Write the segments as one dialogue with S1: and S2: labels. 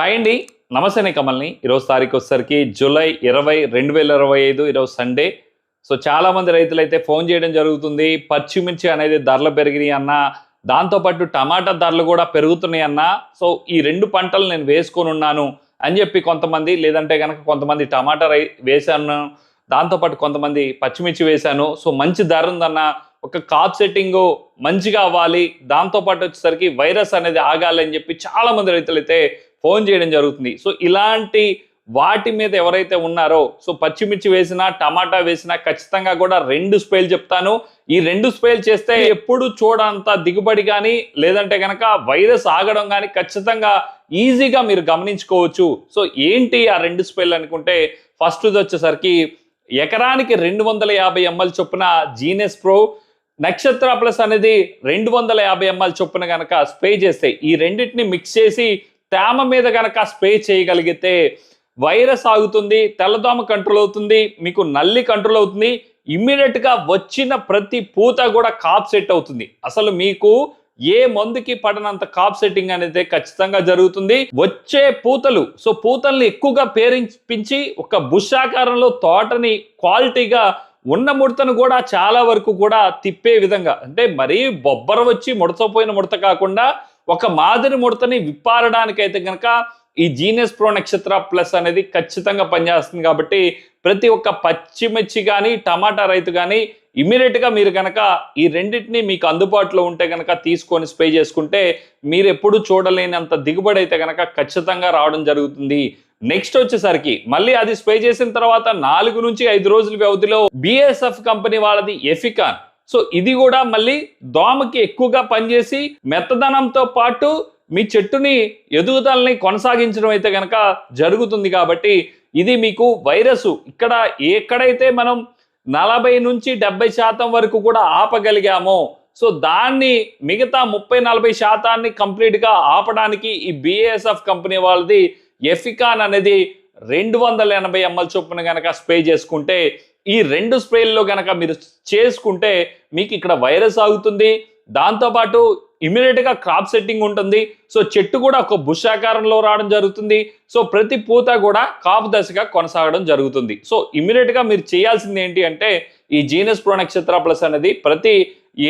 S1: Hi అండి. నమస్తే నేను కమల్ని. ఈరోజు తారీఖు వచ్చేసరికి జూలై ఇరవై రెండు వేల ఇరవై ఐదు ఈరోజు సండే. సో చాలామంది రైతులు అయితే ఫోన్ చేయడం జరుగుతుంది. పచ్చిమిర్చి అనేది ధరలు పెరిగినాయి అన్న దాంతోపాటు టమాటా ధరలు కూడా పెరుగుతున్నాయి అన్న. సో ఈ రెండు పంటలు నేను వేసుకొని ఉన్నాను అని చెప్పి కొంతమంది లేదంటే కనుక కొంతమంది టమాటా రై వేశాను. దాంతోపాటు కొంతమంది పచ్చిమిర్చి వేశాను. సో మంచి ధర ఉందన్న ఒక కాప్ సెట్టింగ్ మంచిగా అవ్వాలి. దాంతోపాటు వచ్చేసరికి వైరస్ అనేది ఆగాలి అని చెప్పి చాలామంది రైతులు అయితే ఫోన్ చేయడం జరుగుతుంది. సో ఇలాంటి వాటి మీద ఎవరైతే ఉన్నారో సో పచ్చిమిర్చి వేసినా టమాటా వేసినా ఖచ్చితంగా కూడా రెండు స్ప్రేలు చెప్తాను. ఈ రెండు స్ప్రేలు చేస్తే ఎప్పుడు చూడంత దిగుబడి కానీ లేదంటే కనుక వైరస్ ఆగడం కానీ ఖచ్చితంగా ఈజీగా మీరు గమనించుకోవచ్చు. సో ఏంటి ఆ రెండు స్ప్రేలు అనుకుంటే ఫస్ట్ది వచ్చేసరికి ఎకరానికి రెండు వందల యాభై ఎంఎల్ చొప్పున జీనెస్ ప్రో నక్షత్ర ప్లస్ అనేది రెండు వందల యాభై ఎంఎల్ చొప్పున కనుక స్ప్రే చేస్తే ఈ రెండింటిని మిక్స్ చేసి తేమ మీద కనుక స్ప్రే చేయగలిగితే వైరస్ ఆగుతుంది తెల్లదోమ కంట్రోల్ అవుతుంది మీకు నల్లి కంట్రోల్ అవుతుంది ఇమ్మీడియట్గా వచ్చిన ప్రతి పూత కూడా కాప్ సెట్ అవుతుంది. అసలు మీకు ఏ మందుకి పడనంత కాప్ సెట్టింగ్ అనేది ఖచ్చితంగా జరుగుతుంది. వచ్చే పూతలు సో పూతల్ని ఎక్కువగా పేరింపించి ఒక బుష్ ఆకారంలో తోటని క్వాలిటీగా ఉన్న ముడతను కూడా చాలా వరకు కూడా తిప్పే విధంగా అంటే మరీ బొబ్బర వచ్చి ముడతపోయిన ముడత కాకుండా ఒక మాదిరి ముడతని విప్పారడానికైతే కనుక ఈ జీనియస్ ప్రో నక్షత్ర ప్లస్ అనేది ఖచ్చితంగా పనిచేస్తుంది కాబట్టి ప్రతి ఒక్క పచ్చిమిర్చి కానీ టమాటా రైతు కానీ ఇమీడియట్గా మీరు కనుక ఈ రెండింటిని మీకు అందుబాటులో ఉంటే కనుక తీసుకొని స్ప్రే చేసుకుంటే మీరు ఎప్పుడు చూడలేనంత దిగుబడి అయితే కనుక ఖచ్చితంగా రావడం జరుగుతుంది. నెక్స్ట్ వచ్చేసరికి మళ్ళీ అది స్ప్రే చేసిన తర్వాత నాలుగు నుంచి ఐదు రోజుల వ్యవధిలో బిఎస్ఎఫ్ కంపెనీ వాళ్ళది ఎఫికాన్. సో ఇది కూడా మళ్ళీ దోమకి ఎక్కువగా పనిచేసి మెత్తదనంతో పాటు మీ చెట్టుని ఎదుగుదలని కొనసాగించడం అయితే కనుక జరుగుతుంది కాబట్టి ఇది మీకు వైరస్. ఇక్కడ ఎక్కడైతే మనం నలభై నుంచి డెబ్బై శాతం వరకు కూడా ఆపగలిగామో సో దాన్ని మిగతా ముప్పై నలభై శాతాన్ని కంప్లీట్గా ఆపడానికి ఈ బిఏఎస్ఎఫ్ కంపెనీ వాళ్ళది ఎఫికాన్ అనేది రెండు వందల ఎనభై ఎంఎల్ చొప్పున కనుక స్ప్రే చేసుకుంటే ఈ రెండు స్ప్రేల్లో కనుక మీరు చేసుకుంటే మీకు ఇక్కడ వైరస్ ఆగుతుంది. దాంతోపాటు ఇమీడియట్గా క్రాప్ సెట్టింగ్ ఉంటుంది. సో చెట్టు కూడా ఒక బుష్ ఆకారంలో రావడం జరుగుతుంది. సో ప్రతి పూత కూడా కాపు దశగా కొనసాగడం జరుగుతుంది. సో ఇమీడియట్గా మీరు చేయాల్సింది ఏంటి అంటే ఈ జీనస్ ప్రో నక్షత్ర ప్లస్ అనేది ప్రతి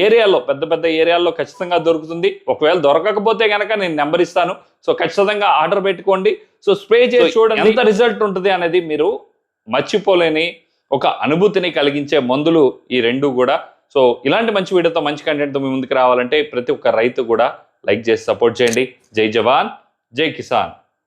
S1: ఏరియాలో పెద్ద పెద్ద ఏరియాల్లో ఖచ్చితంగా దొరుకుతుంది. ఒకవేళ దొరకకపోతే కనుక నేను నెంబర్ ఇస్తాను. సో ఖచ్చితంగా ఆర్డర్ పెట్టుకోండి. సో స్ప్రే చేసి చూడండి. ఎంత రిజల్ట్ ఉంటుంది అనేది మీరు మర్చిపోలేని ఒక అనుభూతిని కలిగించే మందులు ఈ రెండు కూడా. సో ఇలాంటి మంచి వీడియోతో మంచి కంటెంట్తో మీ ముందుకు రావాలంటే ప్రతి ఒక్క రైతు కూడా లైక్ చేసి సపోర్ట్ చేయండి. జై జవాన్ జై కిసాన్.